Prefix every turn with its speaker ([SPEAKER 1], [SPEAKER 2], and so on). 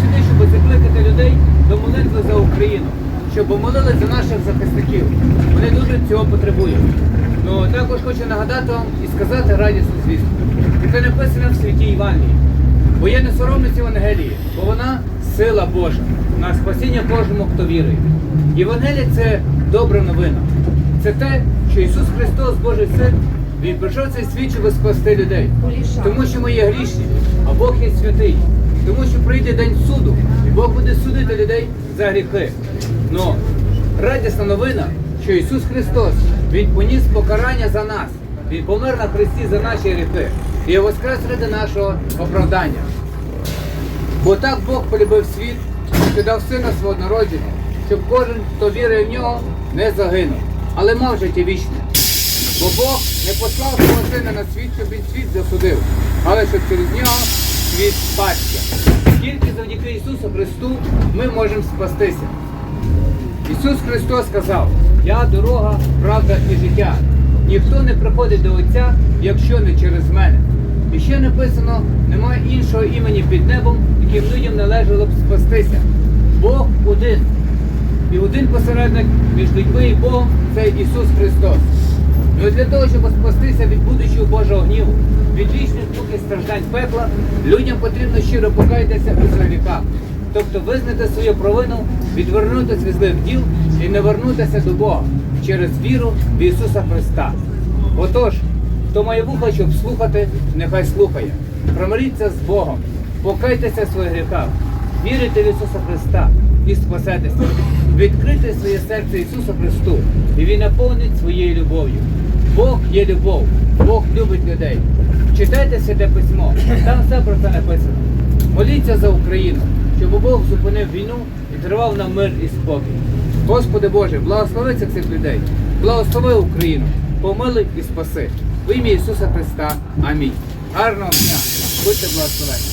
[SPEAKER 1] Сюди, щоб закликати людей до молитви за Україну, щоб молили за наших захисників. Вони дуже цього потребують. Ну також хочу нагадати вам і сказати радісну звістку. Яке написано в святій Івангелії. Бо я не соромлюсь Євангелії, бо вона сила Божа на спасіння кожному, хто вірує. Євангелія це добра новина. Це те, що Ісус Христос, Божий Син, Він прийшов цей світ, щоб спасти людей. Тому що ми є грішні, а Бог є святий. Тому що прийде день суду, і Бог буде судити людей за гріхи. Но радісна новина, що Ісус Христос, Він поніс покарання за нас. Він помер на хресті за наші гріхи і воскрес ради нашого оправдання. Бо так Бог полюбив світ, що дав сина свого однородженого, щоб кожен, хто вірує в нього, не загинув, але мав життя вічне. Бо Бог не послав свого сина на світ, щоб він світ засудив, але щоб через нього світ спасся. Тільки завдяки Ісусу Христу ми можемо спастися. Ісус Христос сказав, я дорога, правда і життя. Ніхто не приходить до Отця, якщо не через мене. І ще написано, немає іншого імені під небом, яким людям належало б спастися. Бог один. І один посередник між людьми і Богом це Ісус Христос. Ну і для того, щоб спастися від будущого Божого гніву, від страждань пекла, людям потрібно щиро покаятися у своїх. Тобто визнати свою провину, відвернутися від злих діл і не вернутися до Бога через віру в Ісуса Христа. Отож, хто має вуха, щоб слухати, нехай слухає. Промиріться з Богом, покайтеся в своїх гріхах, вірите в Ісуса Христа і спасетеся. Відкрийте своє серце Ісусу Христу, і Він наповнить своєю любов'ю. Бог є любов, Бог любить людей. Читайте святе письмо, там все про це написано. Моліться за Україну, щоб Бог зупинив війну і тривав нам мир і спокій. Господи Боже, благослови цих цих людей, благослови Україну, помили і спаси. В ім'я Ісуса Христа. Амінь. Гарного дня. Будьте благословені.